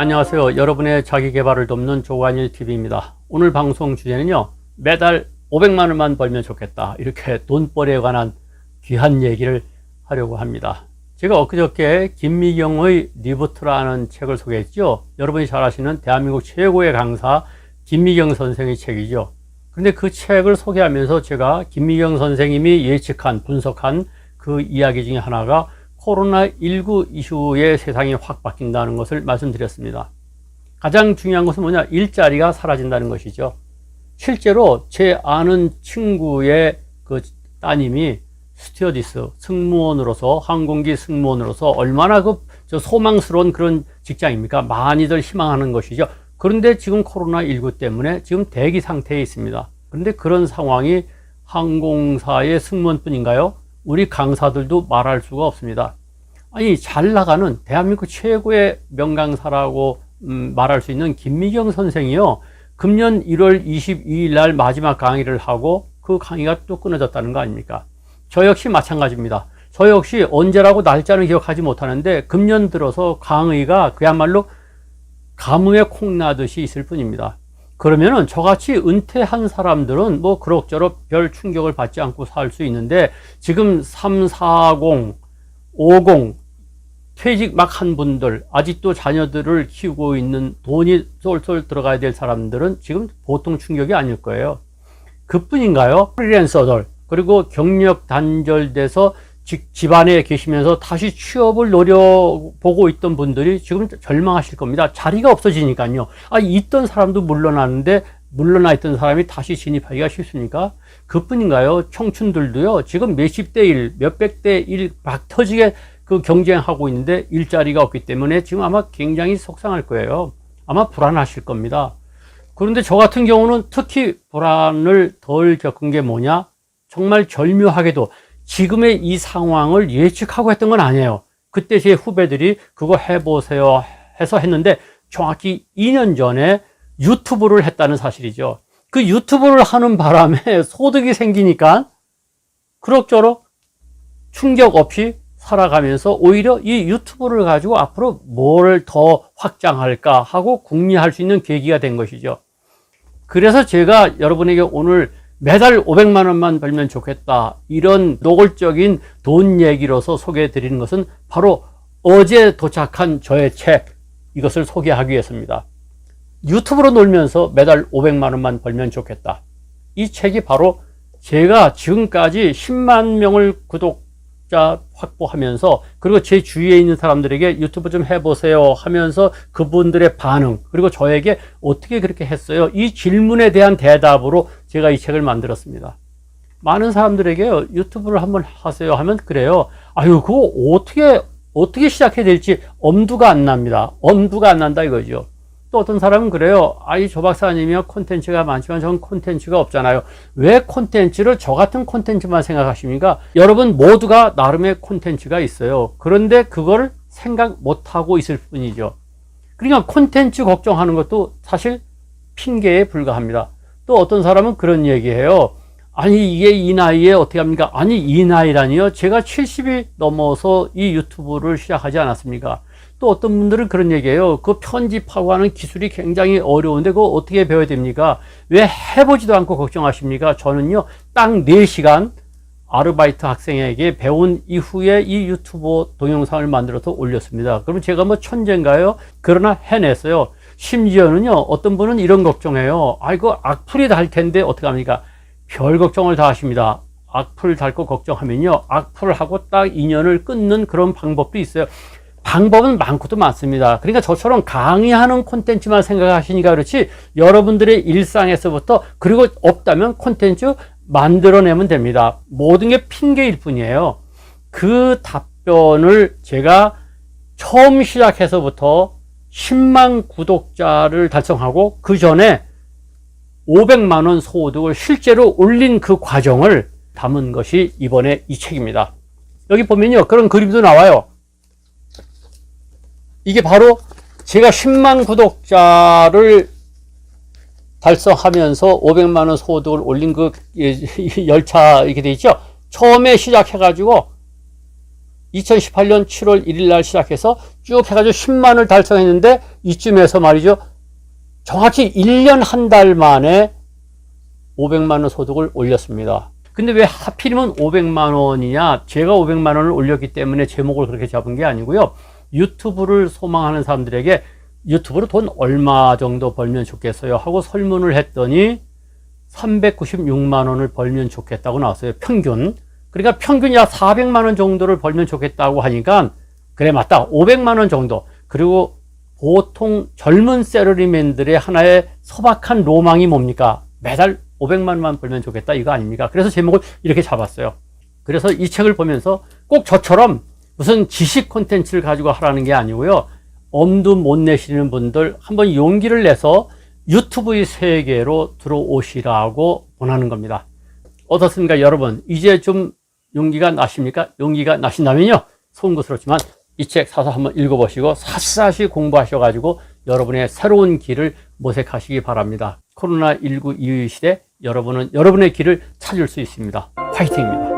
안녕하세요. 여러분의 자기 개발을 돕는 조관일 TV입니다. 오늘 방송 주제는요. 매달 500만 원만 벌면 좋겠다. 이렇게 돈벌이에 관한 귀한 얘기를 하려고 합니다. 제가 엊그저께 김미경의 리부트라는 책을 소개했죠. 여러분이 잘 아시는 대한민국 최고의 강사 김미경 선생의 책이죠. 근데 그 책을 소개하면서 제가 김미경 선생님이 예측한 분석한 그 이야기 중에 하나가 코로나19 이후에 세상이 확 바뀐다는 것을 말씀드렸습니다. 가장 중요한 것은 뭐냐? 일자리가 사라진다는 것이죠. 실제로 제 아는 친구의 그 따님이 스튜어디스 승무원으로서 항공기 승무원으로서 얼마나 그저 소망스러운 그런 직장입니까? 많이들 희망하는 것이죠. 그런데 지금 코로나19 때문에 지금 대기 상태에 있습니다. 그런데 그런 상황이 항공사의 승무원뿐인가요? 우리 강사들도 말할 수가 없습니다. 아니 잘 나가는 대한민국 최고의 명강사라고 음, 말할 수 있는 김미경 선생이요. 금년 1월 22일 날 마지막 강의를 하고 그 강의가 또 끊어졌다는 거 아닙니까? 저 역시 마찬가지입니다. 저 역시 언제라고 날짜는 기억하지 못하는데 금년 들어서 강의가 그야말로 가뭄에 콩나듯이 있을 뿐입니다. 그러면은 저같이 은퇴한 사람들은 뭐 그럭저럭 별 충격을 받지 않고 살 수 있는데 지금 3, 40, 50 퇴직 막 한 분들 아직도 자녀들을 키우고 있는 돈이 쏠쏠 들어가야 될 사람들은 지금 보통 충격이 아닐 거예요. 그뿐인가요? 프리랜서들 그리고 경력 단절돼서 직, 집안에 계시면서 다시 취업을 노려보고 있던 분들이 지금 절망하실 겁니다. 자리가 없어지니까요. 아, 있던 사람도 물러나는데 물러나 있던 사람이 다시 진입하기가 쉽습니까? 그뿐인가요? 청춘들도요, 지금 몇십 대 일, 몇백 대 일 막 터지게 그 경쟁하고 있는데 일자리가 없기 때문에 지금 아마 굉장히 속상할 거예요. 아마 불안하실 겁니다. 그런데 저 같은 경우는 특히 불안을 덜 겪은 게 뭐냐? 정말 절묘하게도 지금의 이 상황을 예측하고 했던 건 아니에요. 그때 제 후배들이 그거 해보세요 해서 했는데 정확히 2년 전에 유튜브를 했다는 사실이죠. 그 유튜브를 하는 바람에 소득이 생기니까 그럭저럭 충격 없이 살아가면서 오히려 이 유튜브를 가지고 앞으로 뭘 더 확장할까 하고 궁리할 수 있는 계기가 된 것이죠. 그래서 제가 여러분에게 오늘 매달 500만 원만 벌면 좋겠다. 이런 노골적인 돈 얘기로서 소개해 드리는 것은 바로 어제 도착한 저의 책, 이것을 소개하기 위해서입니다. 유튜브로 놀면서 매달 500만 원만 벌면 좋겠다. 이 책이 바로 제가 지금까지 10만 명을 구독 자 확보하면서 그리고 제 주위에 있는 사람들에게 유튜브 좀 해보세요 하면서 그분들의 반응 그리고 저에게 어떻게 그렇게 했어요? 이 질문에 대한 대답으로 제가 이 책을 만들었습니다. 많은 사람들에게 유튜브를 한번 하세요 하면 그래요. 아유, 그거 어떻게, 어떻게 시작해야 될지 엄두가 안 납니다. 엄두가 안 난다 이거죠. 또 어떤 사람은 그래요. 아이, 조 박사님이요. 콘텐츠가 많지만 전 콘텐츠가 없잖아요. 왜 콘텐츠를 저 같은 콘텐츠만 생각하십니까? 여러분 모두가 나름의 콘텐츠가 있어요. 그런데 그걸 생각 못하고 있을 뿐이죠. 그러니까 콘텐츠 걱정하는 것도 사실 핑계에 불과합니다. 또 어떤 사람은 그런 얘기해요. 아니 이게 이 나이에 어떻게 합니까? 아니 이 나이라니요. 제가 70이 넘어서 이 유튜브를 시작하지 않았습니까? 또 어떤 분들은 그런 얘기해요. 그 편집하고 하는 기술이 굉장히 어려운데 그거 어떻게 배워야 됩니까? 왜 해보지도 않고 걱정하십니까? 저는요, 딱 4시간 아르바이트 학생에게 배운 이후에 이 유튜브 동영상을 만들어서 올렸습니다. 그럼 제가 뭐 천재인가요? 그러나 해냈어요. 심지어는요, 어떤 분은 이런 걱정해요. 아이고, 악플이 달 텐데 어떡합니까? 별 걱정을 다 하십니다. 악플 달고 걱정하면요, 악플하고 딱 인연을 끊는 그런 방법도 있어요. 방법은 많고도 많습니다. 그러니까 저처럼 강의하는 콘텐츠만 생각하시니까 그렇지 여러분들의 일상에서부터 그리고 없다면 콘텐츠 만들어내면 됩니다. 모든 게 핑계일 뿐이에요. 그 답변을 제가 처음 시작해서부터 10만 구독자를 달성하고 그 전에 500만 원 소득을 실제로 올린 그 과정을 담은 것이 이번에 이 책입니다. 여기 보면요. 그런 그림도 나와요. 이게 바로 제가 10만 구독자를 달성하면서 500만 원 소득을 올린 그 열차 이렇게 돼 있죠. 처음에 시작해가지고 2018년 7월 1일 날 시작해서 쭉 해가지고 10만을 달성했는데 이쯤에서 말이죠. 정확히 1년 한 달 만에 500만 원 소득을 올렸습니다. 근데 왜 하필이면 500만 원이냐? 제가 500만 원을 올렸기 때문에 제목을 그렇게 잡은 게 아니고요. 유튜브를 소망하는 사람들에게 유튜브로 돈 얼마 정도 벌면 좋겠어요? 하고 설문을 했더니 396만 원을 벌면 좋겠다고 나왔어요. 평균. 그러니까 평균 약 400만 원 정도를 벌면 좋겠다고 하니까 그래 맞다. 500만 원 정도. 그리고 보통 젊은 세러리맨들의 하나의 소박한 로망이 뭡니까? 매달 500만 원만 벌면 좋겠다 이거 아닙니까? 그래서 제목을 이렇게 잡았어요. 그래서 이 책을 보면서 꼭 저처럼 무슨 지식 콘텐츠를 가지고 하라는 게 아니고요. 엄두 못 내시는 분들 한번 용기를 내서 유튜브의 세계로 들어오시라고 권하는 겁니다. 어떻습니까, 여러분? 이제 좀 용기가 나십니까? 용기가 나신다면요. 송구스럽지만 이 책 사서 한번 읽어보시고 샅샅이 공부하셔가지고 여러분의 새로운 길을 모색하시기 바랍니다. 코로나19 이후 시대 여러분은 여러분의 길을 찾을 수 있습니다. 화이팅입니다.